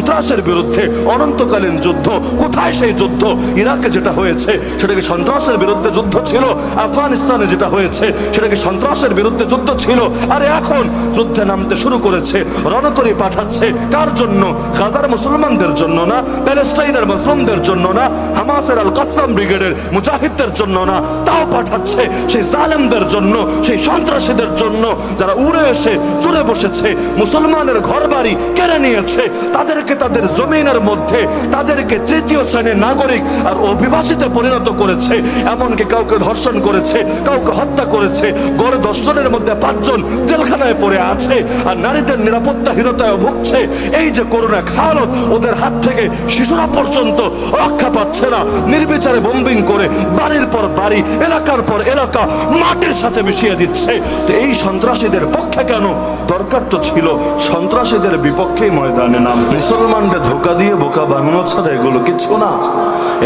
সন্ত্রাসের বিরুদ্ধে অনন্তকালীন যুদ্ধ। কোথায় সেই যুদ্ধ? ইরাকে যেটা হয়েছে, সেটা কি সন্ত্রাসের বিরুদ্ধে যুদ্ধ ছিল? আফগানিস্তানে যেটা হয়েছে, সেটা কি সন্ত্রাসের বিরুদ্ধে যুদ্ধ ছিল? আরে এখন যুদ্ধে নামতে শুরু করেছে, রণতরী পাঠাচ্ছে। কার জন্য? গাজার মুসলমানদের জন্য না? প্যালেস্টাইনের মুসলিমদের জন্য না? হামাসের আল কাসাম ব্রিগেডের মুজাহিদদের জন্য না? তাও পাঠাচ্ছে সেই জালেমদের জন্য, সেই সন্ত্রাসীদের জন্য, যারা উড়ে এসে, চড়ে বসেছে, মুসলমানের ঘর বাড়ি কেড়ে নিয়েছে। তাদেরকে তাদের জমিনের মধ্যে তাদেরকে তৃতীয় শ্রেণির নাগরিক আর অভিবাসীতে পরিণত করেছে, এমনকি কাউকে ধর্ষণ করেছে, কাউকে হত্যা করেছে গড়ে দর্শনের মধ্যে পাঁচজন জেলখানায় পড়ে আছে আর নারীদের নিরাপত্তাহীনতায় ভুগছে। এই যে করোনা খালত ওদের হাত থেকে শিশুরা পর্যন্ত রক্ষা পাচ্ছে না। নির্বিচারে বোম্বিং করে বাড়ির পর বাড়ি, এলাকার পর এলাকা মাটির সাথে মিশিয়ে দিচ্ছে। তো এই সন্ত্রাসীদের পক্ষে কেন? দরকার তো ছিল সন্ত্রাসীদের বিপক্ষেই ময়দানে নাম মুসলমানদের ধোকা দিয়ে বোকা বানানো ছাড়া এগুলো কিছু না।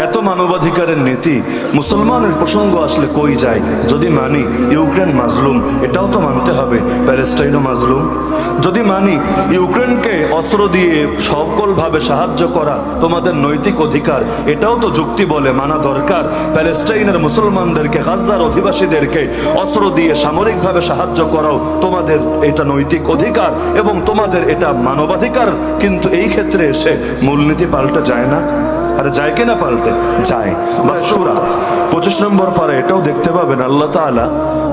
এত মানবাধিকারের নীতি, মুসলমানের প্রসঙ্গ আসলে কই যায়? যদি মানি, ইউক্রেন মাজলুম, এটাও তো মানতে হবে, প্যালেস্টাইনও মাজলুম। যদি মানি, ইউক্রেনকে অস্ত্র দিয়ে সকলভাবে সাহায্য করা তোমাদের নৈতিক অধিকার, এটাও তো যুক্তি বলে মানা দরকার। প্যালেস্টাইনের মুসলমানদেরকে গাজার অধিবাসীদেরকে অস্ত্র দিয়ে সামরিকভাবে সাহায্য করাও তোমাদের এটা নৈতিক অধিকার এবং তোমাদের এটা মানবাধিকার। কিন্তু এই ক্ষেত্রে এসে মূলনীতি পাল্টে যায় না। আরে যায় কিনা পাল্টে? যায়। বাসুরা, পঁচিশ নম্বর পারে, এটাও দেখতে পাবেন আল্লাহ তাআলা।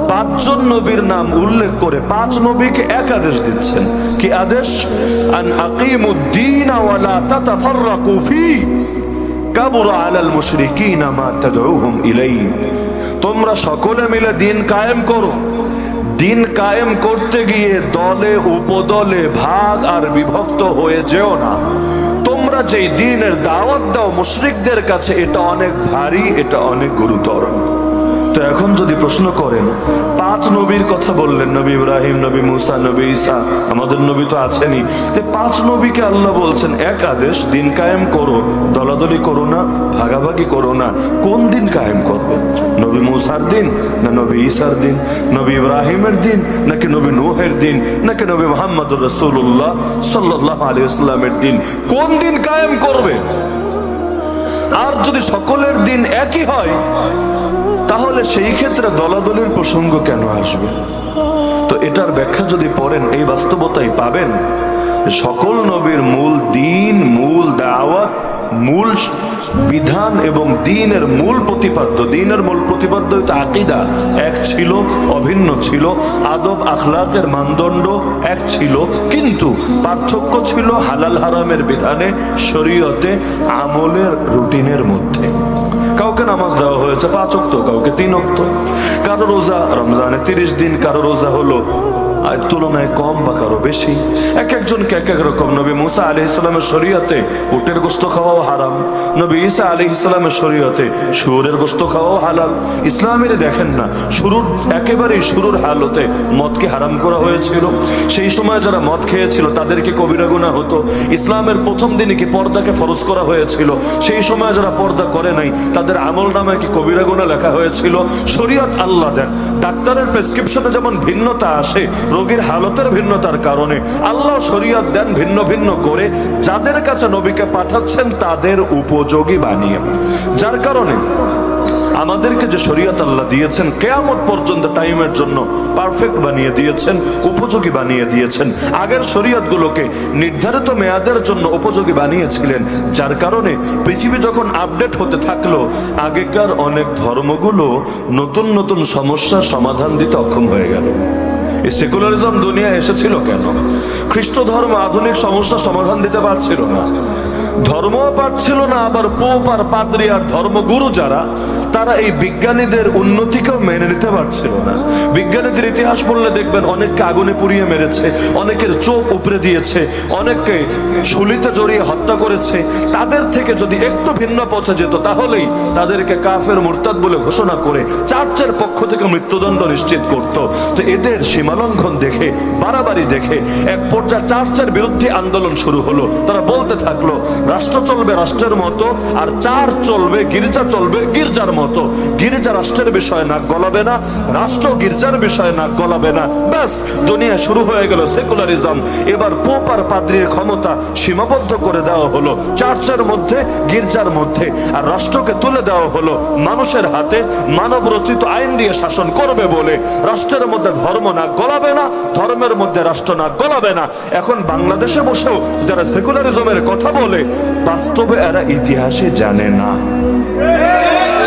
পাঁচজন নবীর নাম উল্লেখ করে পাঁচ নবীকে এক আদেশ দিচ্ছেন। কি আদেশ? আন আকিমুদ্দিন ওয়ালা তাতাফাররাকু ফি। কাবুর আলাল মুশরিকিনা মা তাদউহুম ইলাইহি। তোমরা সকলে মিলে দিন কায়েম করো। দিন কায়েম করতে গিয়ে দলে, উপদলে ভাগ আর বিভক্ত হয়ে যেও না। তোমরা যেই দিনের দাওয়াত দাও মুশরিকদের কাছে, এটা অনেক ভারী, এটা অনেক গুরুতর। তো এখন যদি প্রশ্ন করেন পাঁচ নবীর কথা বললেন, নবী ইব্রাহিম, নবী মুসা, নবী ঈসা। আমাদের নবী তো আছেনই। তো পাঁচ নবীকে আল্লাহ বলছেন, এক আদেশ, দিন কায়েম করো, দলাদলি করো না, ভাগাভাগি করো না। কোন দিন কায়েম করবে? নবী মুসার দিন না নবী ঈসার দিন? নবী ইব্রাহিমের দিন নাকি নবী নূহের দিন? নাকি নবী মোহাম্মদ রসুল্লাহ সাল্লাহ আলী ইসলামের দিন? কোন দিন কায়েম করবে? আর যদি সকলের দিন একই হয় তাহলে সেই ক্ষেত্রে দলাদলের প্রসঙ্গ কেন আসবে? এটার ব্যাখ্যা যদি পড়েন, এই বাস্তবতাই পাবেন। সকল নবীর মূল দিন, মূল দাওয়াত, মূল বিধান এবং দিনের মূল প্রতিপাদ্য, দিনের মূল প্রতিপাদ্য হইতে আকিদা। এক ছিল, অভিন্ন ছিল, আদব, আখলাকের মানদণ্ড এক ছিল, কিন্তু পার্থক্য ছিল হালাল হারামের বিধানে, শরীয়তে, আমলের রুটিনের মধ্যে। কাউকে নামাজ দেওয়া হয়েছে পাঁচ অক্ত কাউকে তিন অক্ত কারও রোজা রমজানে তিরিশ দিন, কারও রোজা হলো আর তুলনায় কম বা কারও বেশি। এক একজনকে এক এক রকম। নবী মুসা আলি ইসলামের শরীয়তে উটের গোস্ত খাওয়াও হারাম। নবী ঈসা আলি ইসলামের শরীয়তে সুরের গোস্ত খাওয়াও হালাল। ইসলামের দেখেন না, শুরুর, একেবারেই শুরুর হালতে মদকে হারাম করা হয়েছিল। সেই সময় যারা মদ খেয়েছিল, তাদেরকে কবিরা গুণা হতো। ইসলামের প্রথম দিনে কি পর্দাকে ফরজ করা হয়েছিল? সেই সময় যারা পর্দা করে নাই, তাদের আমল নামায় কি কবিরা গুণা লেখা হয়েছিল? শরীয়ত আল্লাহ দেন। ডাক্তারের প্রেসক্রিপশনে যেমন ভিন্নতা আসে রোগীর হালতের ভিন্নতার কারণে আল্লাহ শরীয়ত দেন ভিন্ন ভিন্ন করে, যাদের কাছে নবীকে পাঠাচ্ছেন তাদের উপযোগী বানিয়ে। যার কারণে আমাদেরকে যে শরীয়ত আল্লাহ দিয়েছেন, কেয়ামত পর্যন্ত টাইমের জন্য পারফেক্ট বানিয়ে দিয়েছেন, উপযোগী বানিয়ে দিয়েছেন। আগের শরীয়তগুলোকে নির্ধারিত মেয়াদের জন্য উপযোগী বানিয়েছিলেন, যার কারণে পৃথিবী যখন আপডেট হতে থাকল, আগেকার অনেক ধর্মগুলো নতুন নতুন সমস্যার সমাধান দিতে অক্ষম হয়ে গেল। এই সেকুলারিজম দুনিয়া এসেছিল কেন? খ্রিস্ট ধর্ম আধুনিক সমস্যার সমাধান দিতে পারছিল না। পারছিল না, আবার পোপ আর পাদ্রি আর ধর্মগুরু যারা, তারা এই বিজ্ঞানীদের উন্নতিকেও মেনে নিতে পারছিল না। বিজ্ঞানীদের ইতিহাস পড়লে দেখবেন অনেককে আগুনে পুড়িয়ে মেরেছে, অনেকের চোখ উপরে দিয়েছে, অনেককে শুলিতে জড়িয়ে হত্যা করেছে। তাদের থেকে যদি একটু ভিন্ন পথে যেত, তাহলেই তাদেরকে কাফের মুরতাদ বলে ঘোষণা করে চার্চের পক্ষ থেকে মৃত্যুদণ্ড নিশ্চিত করত। তো এদের সীমালঙ্ঘন দেখে, বাড়াবাড়ি দেখে, এক পর্যায়ে চার্চের বিরুদ্ধে আন্দোলন শুরু হলো। তারা বলতে থাকল, রাষ্ট্র চলবে রাষ্ট্রের মতো, আর চার্চ চলবে, গির্জা চলবে গির্জার মতো। গির্জা রাষ্ট্রের বিষয় না গলাবে না, রাষ্ট্র গির্জার বিষয় না গলাবে না। ব্যাস, দুনিয়া শুরু হয়ে গেল সেকুলারিজম। এবার পোপ আর পাদ্রির ক্ষমতা সীমাবদ্ধ করে দেওয়া হলো, চার্চের মধ্যে, গির্জার মধ্যে। আর রাষ্ট্রকে তুলে দেওয়া হলো, মানুষের হাতে মানব রচিত আইন দিয়ে শাসন করবে বলে। রাষ্ট্রের মধ্যে ধর্ম না গলাবে না, ধর্মের মধ্যে রাষ্ট্র না গলাবে না। এখন বাংলাদেশে বসেও যারা সেকুলারিজমের কথা বলে, বাস্তবে এরা ইতিহাসে জানে না।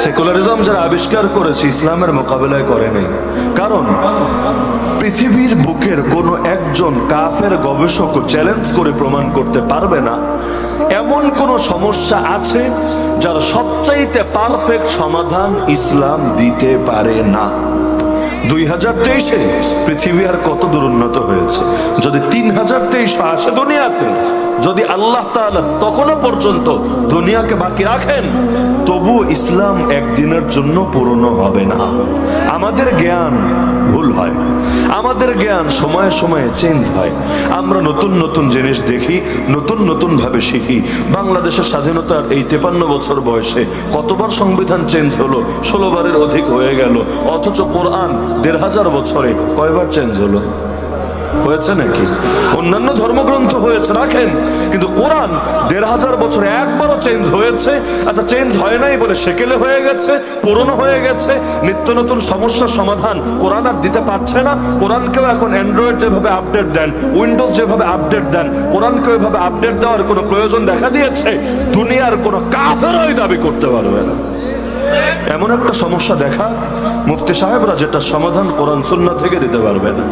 সেকুলারিজম যারা আবিষ্কার করেছে, ইসলামের মোকাবেলায় করেনি কারণ, পৃথিবীর বুকের কোনো একজন কাফের গবেষক চ্যালেঞ্জ করে প্রমাণ করতে পারবে না। এমন কোন সমস্যা আছে যার সবচাইতে পারফেক্ট সমাধান ইসলাম দিতে পারে না। দুই হাজার তেইশে পৃথিবী আর কত দূর উন্নত হয়েছে? যদি তিন হাজার তেইশ আসে দুনিয়াতে যদি আল্লাহ তাআলা তখনও পর্যন্ত দুনিয়াকে বাকি রাখেন, তবু ইসলাম একদিনের জন্য পুরনো হবে না। আমাদের জ্ঞান ভুল হয়। আমাদের জ্ঞান সময়ে সময়ে চেঞ্জ হয়। আমরা নতুন নতুন জিনিস দেখি, নতুন নতুন ভাবে শিখি। বাংলাদেশের স্বাধীনতার এই তেপান্ন বছর বয়সে কতবার সংবিধান চেঞ্জ হলো? ষোলো বারের অধিক হয়ে গেল। অথচ কোরআন দেড় হাজার বছরে কয়বার চেঞ্জ হলো? হয়েছে নাকি? অন্যান্য ধর্মগ্রন্থ হয়েছে, রাখেন। কিন্তু কোরআন দেড় হাজার বছরে একবারও চেঞ্জ হয়েছে। আচ্ছা চেঞ্জ হয় নাই বলে সেকেলে হয়ে গেছে, পুরনো হয়ে গেছে। নিত্য নতুন সমস্যার সমাধান কোরআন আর দিতে পারছে না। কোরআনকেও এখন অ্যান্ড্রয়েড যেভাবে আপডেট দেন উইন্ডোজ যেভাবে আপডেট দেন, কোরআনকে ওইভাবে আপডেট দেওয়ার কোনো প্রয়োজন দেখা দিয়েছে। দুনিয়ার কোনো কাফেরই দাবি করতে পারবে না। এমন একটা সমস্যা দেখা মুফতি সাহেবরা যেটা সমাধান কোরআন সুন্না থেকে দিতে পারবে না।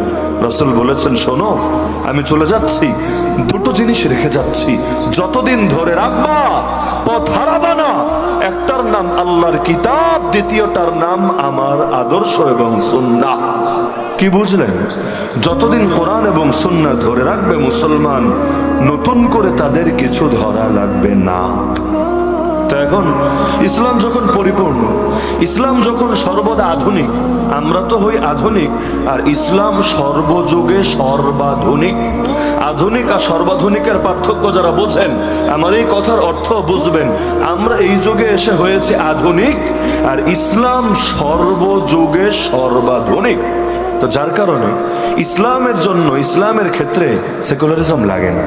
রসুল বলেছেন, শোনো, আমি চলে যাচ্ছি, দুটো জিনিস রেখে যাচ্ছি। যতদিন ধরে রাখবা, পথ হারাবা না। একটার নাম আল্লাহর কিতাব, দ্বিতীয়টার নাম আমার আদর্শ এবং সুন্না। কি বুঝলেন? যতদিন কোরআন এবং সুন্না ধরে রাখবে মুসলমান, নতুন করে তাদের কিছু ধরা লাগবে না। এখন ইসলাম যখন পরিপূর্ণ, ইসলাম যখন সর্বদা আধুনিক, আমরা তো হই আধুনিক, আর ইসলাম সর্বযুগে সর্বাধুনিক। আধুনিক আর সর্বাধুনিকের পার্থক্য যারা বোঝেন, আমার এই কথার অর্থ বুঝবেন, আমরা এই যুগে এসে হয়েছে আধুনিক, আর ইসলাম সর্বযুগে সর্বাধুনিক। তো যার কারণে ইসলামের জন্য, ইসলামের ক্ষেত্রে সেকুলারিজম লাগে না।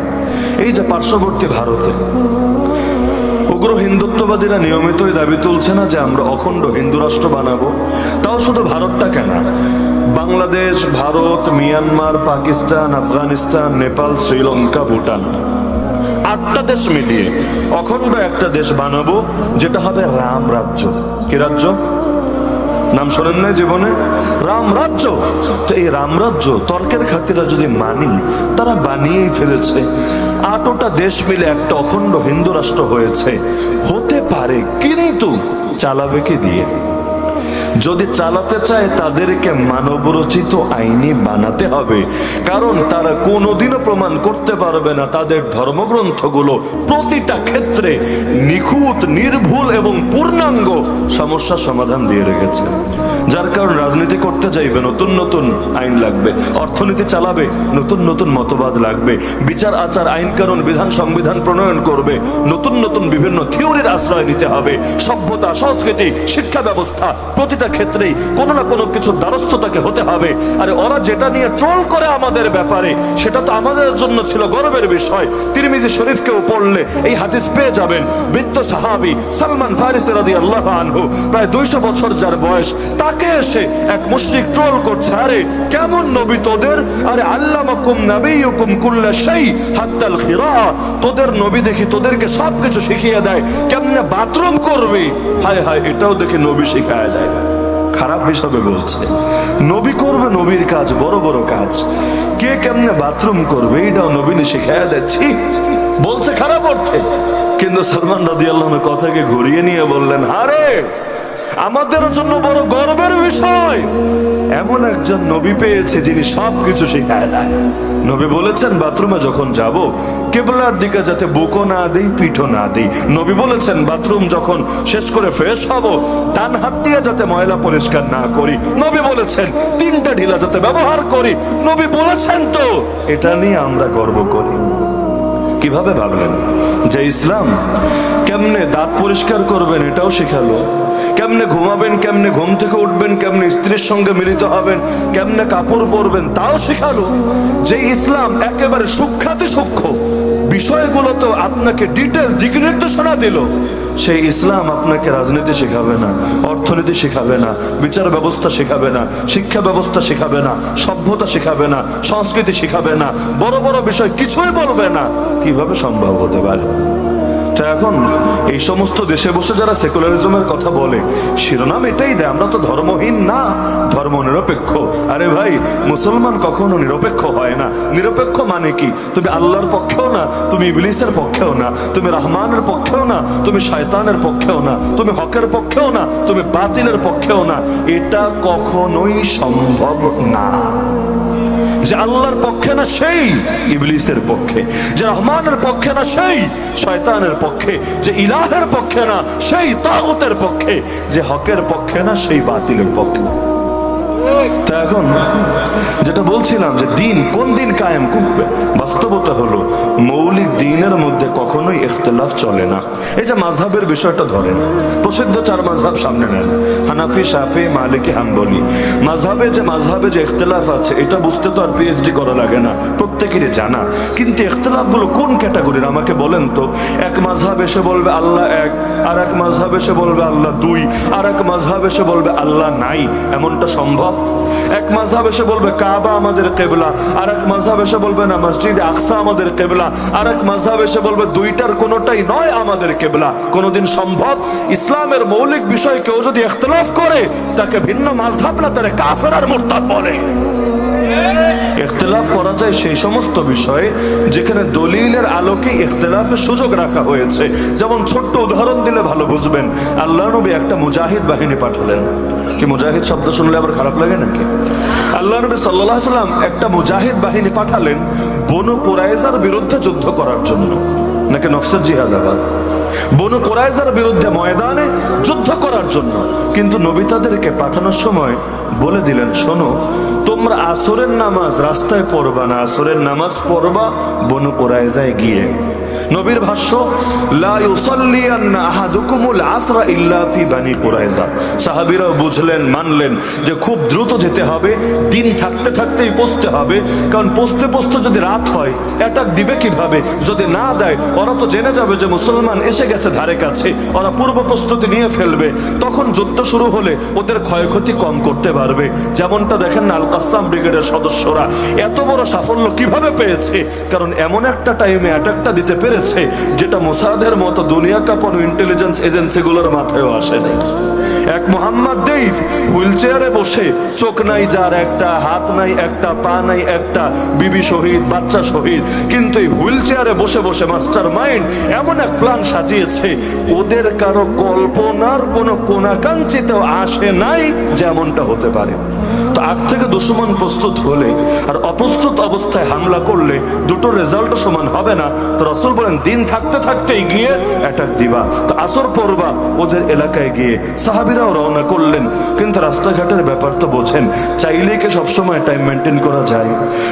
এই যে পার্শ্ববর্তী ভারতে উগ্র হিন্দুত্ববাদীরা নিয়মিতই দাবি তুলছে না যে আমরা অখণ্ড হিন্দু রাষ্ট্র বানাবো। তাও শুধু ভারতটা কেন? বাংলাদেশ, ভারত, মিয়ানমার, পাকিস্তান, আফগানিস্তান, নেপাল, শ্রীলঙ্কা, ভুটান। আটটা দেশ মিলিয়ে অখণ্ড একটা দেশ বানাবো, যেটা হবে রাম রাজ্য। কি রাজ্য? নাম শোনেন না জীবনে? রামরাজ্য তো এই রামরাজ্য তর্কের খাতিরা যদি মানি, তারা বানিয়েই ফেলেছে। আটটা দেশ মিলে একটা অখণ্ড হিন্দু রাষ্ট্র হয়েছে। হতে পারে, কিন্তু চালাবে কি দিয়ে? যদি চালাতে চায়, তাদেরকে মানবরচিত আইনি বানাতে হবে। কারণ তারা কোনোদিনও প্রমাণ করতে পারবে না তাদের ধর্মগ্রন্থগুলো প্রতিটা ক্ষেত্রে নিখুঁত, নির্ভুল এবং পূর্ণাঙ্গ সমস্যা সমাধান দিয়ে রেখেছে। যার কারণ রাজনীতি করতে চাইবে, নতুন নতুন আইন লাগবে, অর্থনীতি চালাবে, নতুন নতুন মতবাদ লাগবে, বিচার, আচার, আইন কানুন, বিধান, সংবিধান প্রণয়ন করবে, নতুন নতুন বিভিন্ন থিওরির আশ্রয় নিতে হবে, সভ্যতা, সংস্কৃতি, শিক্ষা ব্যবস্থা প্রতিটা ক্ষেত্রেই কোনো না কোনো কিছু দ্বারস্থ তাকে হতে হবে। আরে ওরা যেটা নিয়ে ট্রোল করে আমাদের ব্যাপারে, সেটা তো আমাদের জন্য ছিল গর্বের বিষয়। তিরমিজি শরীফকেও পড়লে এই হাদিস পেয়ে যাবেন। বৃত্ত সাহাবি সালমান ফারিস রাদি আল্লাহ আনহু, প্রায় দুইশো বছর যার বয়স, তাকে এসে এক মুশরিক ট্রোল করছে। আরে, কেমন নবী তোদের? আরে, আল্লামাকুম নাবিয়ুকুম কুল্লা শাই হাত্তাল খিরা। তোদের নবী দেখি তোদেরকে সব কিছু শিখিয়ে দেয়। কেমনে বাথরুম করবি? হায় হায়, এটাও দেখি নবী শিখায় দেয়। খারাপ হিসাবে বলছে। নবী করবে নবীর কাজ, বড় বড় কাজ। কে কেমনে বাথরুম করবে, এটাও নবীনে শিখাইয়া দিচ্ছি বলছে খারাপ অর্থে। কিন্তু সালমান রাদি আল্লাহ কথাকে ঘুরিয়ে নিয়ে বললেন, আরে আমাদের জন্য বড় গর্বের বিষয়। এমন একজন নবী পেয়েছে যিনি সব কিছু শিখায় দেয়। নবী বলেছেন, বাথরুমে যখন যাব, কেবলার দিকে যাতে বুকও না দিই, পিঠো না দিই। নবী বলেছেন, বাথরুম যখন শেষ করে ফ্রেশ হব, ডান হাত দিয়ে যাতে ময়লা পরিষ্কার না করি। নবী বলেছেন, তিনটা ঢিলা যাতে ব্যবহার করি। নবী বলেছেন তো, এটা নিয়ে আমরা গর্ব করি। কীভাবে ভাবলেন যে ইসলাম কেমনে দাঁত পরিষ্কার করবেন এটাও শেখালো? কেমনে ঘুমাবেন, কেমনে ঘুম থেকে উঠবেন, কেমনে স্ত্রীর সঙ্গে মিলিত হবেন, কেমনে কাপড় পরবেন, তাও শেখালো যে ইসলাম একেবারে সুখ্যাতি সূক্ষ্ম। বিষয়গুলো তো আপনাকে ডিটেলস দিক নির্দেশনা দিল। সেই ইসলাম আপনাকে রাজনীতি শেখাবে না, অর্থনীতি শেখাবে না, বিচার ব্যবস্থা শেখাবে না, শিক্ষা ব্যবস্থা শেখাবে না, সভ্যতা শেখাবে না, সংস্কৃতি শেখাবে না, বড় বড় বিষয় কিছুই বলবে না। কীভাবে সম্ভব হতে পারে? তা এখন, এই সমস্ত দেশে বসে যারা সেকুলারিজমের কথা বলে, শিরোনাম এটাই দেয়, আমরা তো ধর্মহীন না, ধর্ম নিরপেক্ষ। আরে ভাই, মুসলমান কখনো নিরপেক্ষ হয় না। নিরপেক্ষ মানে কি? তুমি আল্লাহর পক্ষেও না, তুমি ইবলিসের পক্ষেও না, তুমি রহমানের পক্ষেও না, তুমি শয়তানের পক্ষেও না, তুমি হকের পক্ষেও না, তুমি বাতিলের পক্ষেও না। এটা কখনোই সম্ভব না। যে আল্লাহর পক্ষে না সেই ইবলিসের পক্ষে, যে রহমানের পক্ষে না সেই শয়তানের পক্ষে, যে ইলাহের পক্ষে না সেই তাগতের পক্ষে, যে হকের পক্ষে না সেই বাতিলের পক্ষে। তা এখন যেটা বলছিলাম যে দিন কোন দিন কায়েম করবে? বাস্তবতা হলো মৌলিক দিনের মধ্যে কখনোই ইখতলাফ চলে না। এই যে মাঝহাবের বিষয়টা ধরেন, প্রসিদ্ধ চার মাঝহাব সামনে নেন, হানাফি, শাফি, মালিকি হানবলি মাঝহাবে যে মাঝহাবে যে ইখতলাফ আছে, এটা বুঝতে তো আর পিএইচডি করা লাগে না, প্রত্যেকেরই জানা। কিন্তু ইখতলাফগুলো কোন ক্যাটাগরির? আমাকে বলেন তো, এক মাঝহাব এসে বলবে আল্লাহ এক, আর এক মাঝহাব এসে বলবে আল্লাহ দুই, আর এক মাঝহাব এসে বলবে আল্লাহ নাই। এমনটা সম্ভব? এক মাঝহাব এসে বলবে কাবা আমাদের কেবলা, আর এক মাঝহাব এসে বলবে না মসজিদ আকসা আমাদের কেবলা, আর এক মাঝহাব এসে বলবে দুইটার কোনোটাই নয় আমাদের কেবলা। কোনোদিন সম্ভব ইসলামের মৌলিক বিষয় কেউ যদি এখতলাফ করে, তাকে ভিন্ন মাঝহাব না, তারে কাফের আর মোরতাদ বলে। ইখতলাফ করা যায় সেই সমস্ত বিষয়ে যেখানে দলিলের আলোকে ইখতলাফের সুযোগ রাখা হয়েছে। যেমন ছোট্ট উদাহরণ দিলে ভালো বুঝবেন। আল্লাহ নবী একটা মুজাহিদ বাহিনী পাঠালেন। কি মুজাহিদ শব্দ শুনলে আবার খারাপ লাগে নাকি? আল্লাহ নবী সাল্লাহ সাল্লাম একটা মুজাহিদ বাহিনী পাঠালেন বনু কোরাইজার বিরুদ্ধে যুদ্ধ করার জন্য। নাকি নকশার জিহাদ আবার বনু কোরাইজার বিরুদ্ধে ময়দানে যুদ্ধ করার জন্য। কিন্তু নবী তাদেরকে পাঠানোর সময় বলে দিলেন, শোনো, তোমরা আসরের নামাজ রাস্তায় পড়বা না, আসরের নামাজ পড়বা বনু কোরাইজায় গিয়ে। নবীর ভাষ্য আসরা ইল্লা ফি বানি কুরাইজা সাহাবীরাও বুঝলেন, মানলেন যে খুব দ্রুত যেতে হবে, দিন থাকতে থাকতেই পৌঁছতে হবে, কারণ পৌঁছতে পৌঁছতে যদি রাত হয়, অ্যাটাক দিবে কীভাবে? যদি না দেয়, ওরা তো জেনে যাবে যে মুসলমান এসে গেছে ধারে কাছে, ওরা পূর্ব প্রস্তুতি নিয়ে ফেলবে। তখন যুদ্ধ শুরু হলে ওদের ক্ষয়ক্ষতি কম করতে পারবে। যেমনটা দেখেন আল কাসাম ব্রিগেডের সদস্যরা, এত বড় সাফল্য কীভাবে পেয়েছে? কারণ এমন একটা টাইমে অ্যাটাকটা দিতে পেরেছে, যেটা মোসাদের মতো দুনিয়া কাঁপানো ইন্টেলিজেন্স এজেন্সিগুলোর মাথায়ও আসে নাই। এক মোহাম্মদ দেইফ হুইল চেয়ারে বসে চোখ নাই যার একটা, হাত নাই একটা, পা নাই একটা, বিবি শহীদ, বাচ্চা শহীদ। কিন্তু এই হুইল চেয়ারে বসে বসে মাস্টার মাইন্ড এমন এক প্ল্যান সাজিয়েছে, ওদের কারও কল্পনার কোনো কোনাকাঙ্ক্ষিত আসে নাই, যেমনটা হতে পারে। তো আগ থেকে দুশ্মন প্রস্তুত হলে আর অপ্রস্তুত অবস্থায় হামলা করলে দুটো রেজাল্টও সমান হবে না। তো রসুল বলেন, দিন থাকতে থাকতেই গিয়ে অ্যাটাক দিবা। তো আসর পড়বা ওদের এলাকায় গিয়ে। সাহাবিরাও রওনা করলেন। কিন্তু রাস্তাঘাটের ব্যাপার তো বোঝেন, চাইলেই কে সবসময় টাইম মেনটেন করা যায়?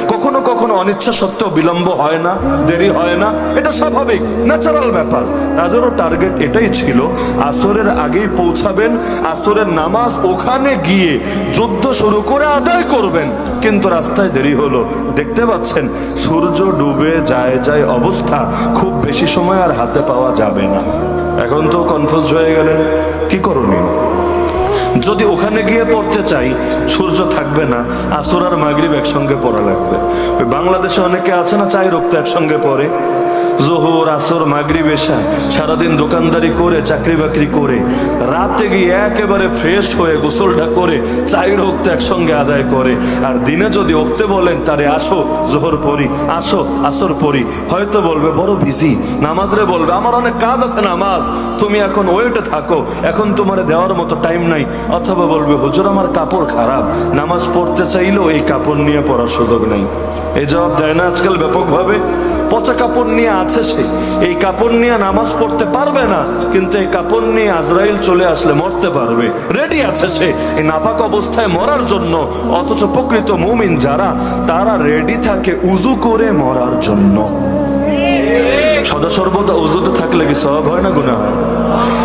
কখনো কখনো অনিচ্ছা সত্ত্বেও বিলম্ব হয় না, দেরি হয় না। এটা স্বাভাবিক ন্যাচারাল ব্যাপার। তাদেরও টার্গেট এটাই ছিল, আসরের আগেই পৌঁছাবেন, আসরের নামাজ ওখানে গিয়ে যুদ্ধ শুরু করে আদায় করবেন। কিন্তু রাস্তায় দেরি হলো। দেখতে পাচ্ছেন, সূর্য ডুবে যায় যায় অবস্থা, খুব বেশি সময় আর হাতে পাওয়া যাবে না। এখন তো কনফিউজ হয়ে গেলেন। কি করণীয়? যদি ওখানে গিয়ে পড়তে চাই, সূর্য থাকবে না আসর আর মাগরীব একসঙ্গে পড়া লাগবে। বাংলাদেশে অনেকে আছে না, চাই রক্ত একসঙ্গে পড়ে? জোহর, আসর মাগরি বেশা সারাদিন দোকানদারি করে, চাকরি বাকরি করে, রাতে গিয়ে একেবারে ফ্রেশ হয়ে গোসলটা করে চাইর হোকতে একসঙ্গে আদায় করে। আর দিনে যদি ওখতে বলেন, তারে আসো, জোহর পড়ি, আসো, আসর পড়ি। হয়তো বলবে, বড় বিজি নামাজরে বলবে, আমার অনেক কাজ আছে নামাজ। তুমি এখন ওয়েটে থাকো। এখন তোমার দেওয়ার মতো টাইম নাই। অথবা বলবে, হুজুর, আমার কাপড় খারাপ। নামাজ পড়তে চাইলেও এই কাপড় নিয়ে পড়ার সুযোগ নেই। এই জবাব দেয় না আজকাল ব্যাপকভাবে। পচা কাপড় নিয়ে আছে সে। এই কাপড় নিয়ে নামাজ পড়তে পারবে না, কিন্তু এই কাপড় নিয়ে আজরাইল চলে আসলে মরতে পারবে। রেডি আছে সে। এই নাপাক অবস্থায় মরার জন্য, অথচ প্রকৃত মুমিন যারা, তারা রেডি থাকে উজু করে মরার জন্য। সদা সর্বদা উজুতে থাকলে কি সব হয় না গুণা হয়?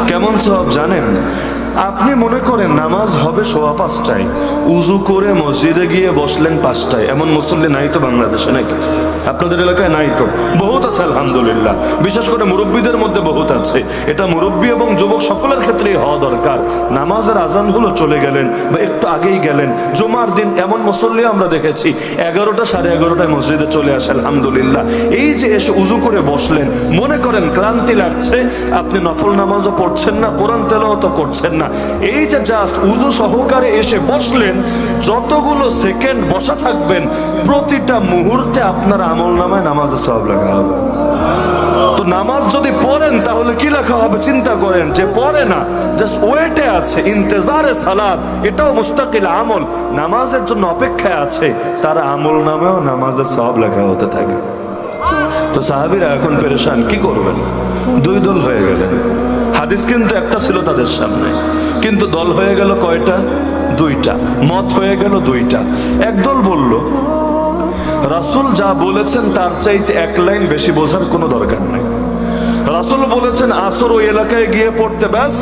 কেমন সব জানেন? আপনি মনে করেন নামাজ হবে সোয়া পাঁচটায়। উজু করে মসজিদে গিয়ে বসলেন পাঁচটায়। এমন মুসল্লি নাই তো বাংলাদেশে নাকি? আপনাদের এলাকায় নাই তো? বহুত আছে, আলহামদুলিল্লাহ। বিশেষ করে মুরব্বীদের মধ্যে বহুত আছে। এটা মুরব্বী এবং যুবক সকলের ক্ষেত্রেই হওয়া দরকার। নামাজের আজান হলো চলে গেলেন বা একটু আগেই গেলেন। জুমার দিন এমন মুসল্লি আমরা দেখেছি, এগারোটা সাড়ে এগারোটায় মসজিদে চলে আসে, আলহামদুলিল্লাহ। এই যে এসে উজু করে বসলেন, মনে করেন ক্লান্তি লাগছে, আপনি নফল নামাজও পড়ছেন না, কোরআন তেলাও তো করছেন না। এই যে জাস্ট উজু সহকারে এসে বসলেন, যতগুলো সেকেন্ড বসা থাকবেন, প্রতিটা মুহূর্তে আপনার আমল নামায় নামাজে সব লেখা হবে। তো নামাজ যদি পড়েন, তাহলে কি লেখা হবে? চিন্তা করেন, যে পড়ে না জাস্ট ওয়েটে আছে, ইন্তেজারে সালাদ এটাও মুস্তাকিল আমল। নামাজের জন্য অপেক্ষায় আছে, তার আমল নামেও নামাজের সব লেখা হতে থাকে। তো সাহাবিরা এখন পেরেশান, কি করবেন? দুই দল হয়ে গেলেন। হাদিস কিন্তু একটা ছিল তাদের সামনে। কিন্তু দল হয়ে গেল কয়টা? দুইটা। মত হয়ে গেল দুইটা। একদল বলল, রাসুল যা বলেছেন তার চাইতে এক লাইন বেশি বোঝার কোনো দরকার নাই। রাসূল বলেছেন, আসর ওই এলাকায় গিয়ে পড়তে ব্যাস,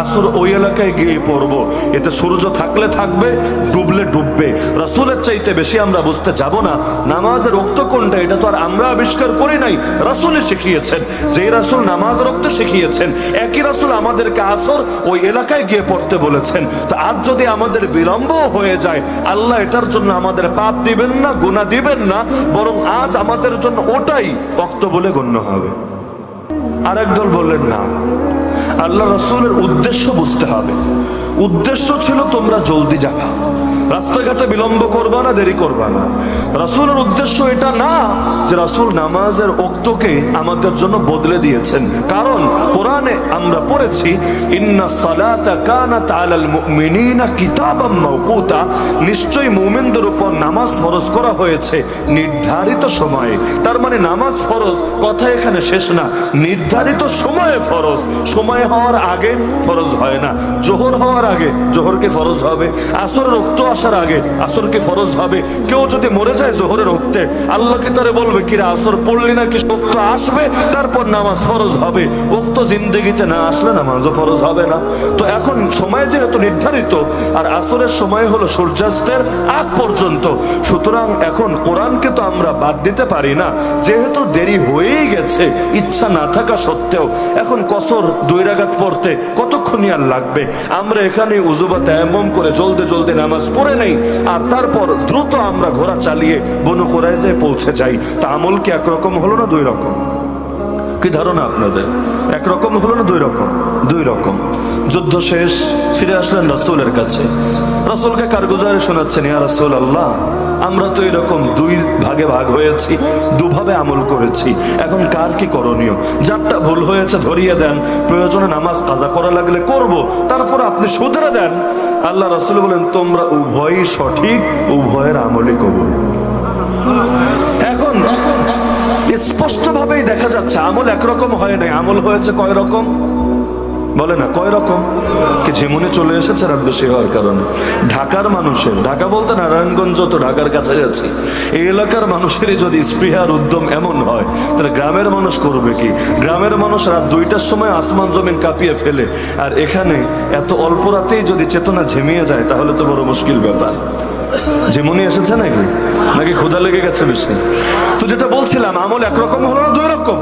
আসর ওই এলাকায় গিয়ে পড়ব। এতে সূর্য থাকলে থাকবে, ডুবলে ডুববে। রাসূলের চাইতে বেশি আমরা বুঝতে যাব না। নামাজের রক্ত কোনটা? এটা তো আর আমরা আবিষ্কার করি নাই। রাসূলে শিখিয়েছেন যে রাসুল নামাজ রক্ত শিখিয়েছেন, একই রাসুল আমাদেরকে আসর ওই এলাকায় গিয়ে পড়তে বলেছেন। তো আজ যদি আমাদের বিলম্ব হয়ে যায়, আল্লাহ এটার জন্য আমাদের পাপ দিবেন না, গুনাহ দিবেন না, বরং আজ আমাদের জন্য ওটাই রক্ত বলে গণ্য হবে। আরেক দল বললেন না আল্লাহ রসুলের উদ্দেশ্য বুঝতে হবে। উদ্দেশ্য ছিল তোমরা জলদি যাবা। রাস্তাঘাটে বিলম্ব করবা না, দেরি করবা না। রাসুলের উদ্দেশ্য এটা না যে রাসুল নামাজের ওক্তকে আমাদের জন্য বদলে দিয়েছেন। কারণ কোরআনে আমরা পড়েছি, ইন্না সালাতা কানাত আলাল মুমিনিনা কিতাবাম মাওকুতা। নিশ্চয়ই মুমিনদের উপর নামাজ ফরজ করা হয়েছে নির্ধারিত সময়ে। তার মানে নামাজ ফরজ কথা এখানে শেষ না। নির্ধারিত সময়ে ফরজ। সময় হওয়ার আগে ফরজ হয় না। জোহর হওয়ার আগে জোহরকে ফরজ হবে। আসর রক্ত আসার আগে আসরকে ফরজ হবে। কেউ যদি মরে যায় জোহরের রক্তে আল্লাহকে তারে বলবে, কিরা আসর পড়লি নাকি রক্ত আসবে? তারপর নামাজ ফরজ হবে। উক্ত জিন্দগিতে না আসলে নামাজও ফরজ হবে না। তো এখন সময় যেহেতু নির্ধারিত, আর আসরের সময় হলো সূর্যাস্তের আগ পর্যন্ত, সুতরাং এখন কোরআনকে তো আমরা বাদ দিতে পারি না। যেহেতু দেরি হয়েই গেছে, ইচ্ছা না থাকা সত্ত্বেও, এখন কসর দুই রাগাত পড়তে কতক্ষণই আর লাগবে? আমরা এখানে উজুবা তেমন করে জলদি জলদি নামাজ পড়ে। নেই। আর তারপর দ্রুত আমরা ঘোড়া চালিয়ে বনু কোরাইজে পৌঁছে যাই। তা আমল কি একরকম হলো না দুই রকম? কি ধারণা আপনাদের? একরকম হলো না দুই রকম দুই রকম যুদ্ধ শেষ, ফিরে আসলেন রাসূলের কাছে। রাসূলকে কারগুজারে শোনাচ্ছেন, ইয়া রাসূল আল্লাহ আমরা তো এরকম দুই ভাগে ভাগ হয়েছি, দুভাবে আমল করেছি। এখন কার কি করণীয়? যারটা ভুল হয়েছে ধরিয়ে দেন। প্রয়োজনে নামাজ কাজা করা লাগলে করব, তারপর আপনি শুধরে দেন। আল্লাহ রাসূল বলেন, তোমরা উভয়ই সঠিক, উভয়ের আমলই কবুল। এখন স্পষ্টভাবেই দেখা যাচ্ছে, আমল একরকম হয় নাই। আমল হয়েছে কয় রকম বলে না কয় রকম কি ঝিমুনে চলে এসেছে রাত বেশি হওয়ার কারণে? ঢাকার মানুষের, ঢাকা বলতে নারায়ণগঞ্জ তো ঢাকার কাছাকাছি এই এলাকার মানুষেরই যদি স্পৃহার উদ্যম এমন হয়, তাহলে গ্রামের মানুষ করবে কি? গ্রামের মানুষ রাত দুইটার সময় আসমান জমিন কাঁপিয়ে ফেলে, আর এখানে এত অল্প রাতেই যদি চেতনা ঝিমিয়ে যায়, তাহলে তো বড় মুশকিল ব্যাপার। যেমনই এসেছে নাকি? নাকি ক্ষুধা লেগে গেছে বেশি? তো যেটা বলছিলাম, আমল একরকম হলো না দুই রকম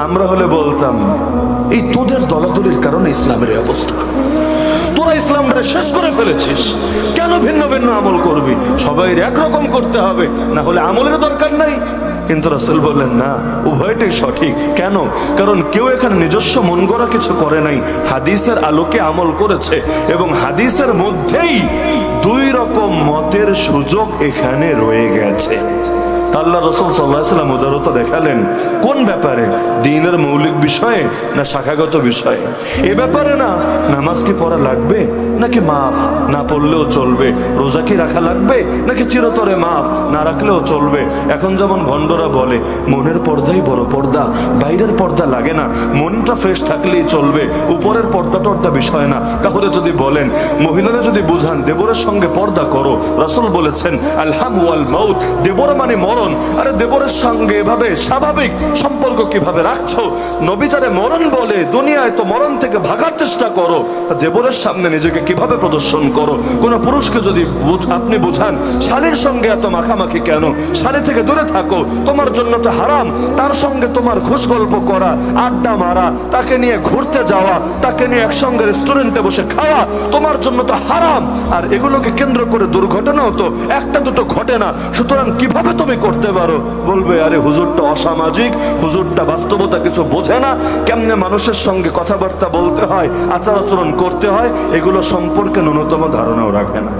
আমরা হলে বলতাম, এই তোদের দলাদলির কারণে ইসলামের অবস্থা। তোরা ইসলামটা শেষ করে ফেলেছিস। কেন ভিন্ন ভিন্ন আমল করবি? সবাই একরকম করতে হবে। না হলে আমলের দরকার নাই। কিন্তু রাসূল বললেন, না, উভয়টাই সঠিক। কেন? কারণ কেউ এখানে নিজস্ব মন গড়া কিছু করে নাই। হাদিসের আলোকে আমল করেছে এবং হাদিসের মধ্যেই মতের সুযোগ এখানে রয়ে গেছে। আল্লাহ রসুল সাল্লাহাম উদারতা দেখালেন। কোন ব্যাপারে? দিনের মৌলিক বিষয়ে না শাখাগত বিষয়ে? এ ব্যাপারে না নামাজ কি পড়া লাগবে? নাকি মাফ? না পড়লেও চলবে। রোজা কি রাখা লাগবে? নাকি চিরতরে মাফ? না রাখলেও চলবে। এখন যেমন ভণ্ডরা বলে, মনের পর্দাই বড় পর্দা, বাইরের পর্দা লাগে না। মনটা ফ্রেশ থাকলেই চলবে। উপরের পর্দা টর্দা বিষয় না। তাহলে যদি বলেন, মহিলারা যদি বুঝান, দেবরের সঙ্গে পর্দা করো, রাসুল বলেছেন আলহাম ওয়াল মাউত। দেবর মানে মরণ। আরে দেবরের সঙ্গে এভাবে স্বাভাবিক সম্পর্ক কীভাবে রাখছো? নবী যারে মরণ বলে দুনিয়ায় তো মরণ থেকে ভাগার চেষ্টা করো, দেবরের সামনে নিজেকে কীভাবে প্রদর্শন করো? কোন পুরুষকে যদি আপনি বুঝান, শালীর সঙ্গে এত মাখামাখি কেন? শালী থেকে দূরে থাকো, তোমার জন্য তো হারাম। তার সঙ্গে তোমার ঘুষ গল্প করা, আড্ডা মারা, তাকে নিয়ে ঘুরতে যাওয়া, তাকে নিয়ে একসঙ্গে রেস্টুরেন্টে বসে খাওয়া, তোমার জন্য তো হারাম। আর এগুলোকে কেন্দ্র করে দুর্ঘটনাও তো একটা দুটো ঘটে না। সুতরাং কীভাবে তুমি করতে পারো। বলবে, আরে হুজুরটা অসামাজিক, হুজুরটা বাস্তবতা কিছু বোঝে না। কেমনে মানুষের সঙ্গে কথাবার্তা বলতে হয়, আচার আচরণ করতে হয়, এগুলো সম্পর্কে ন্যূনতম ধারণাও রাখে না।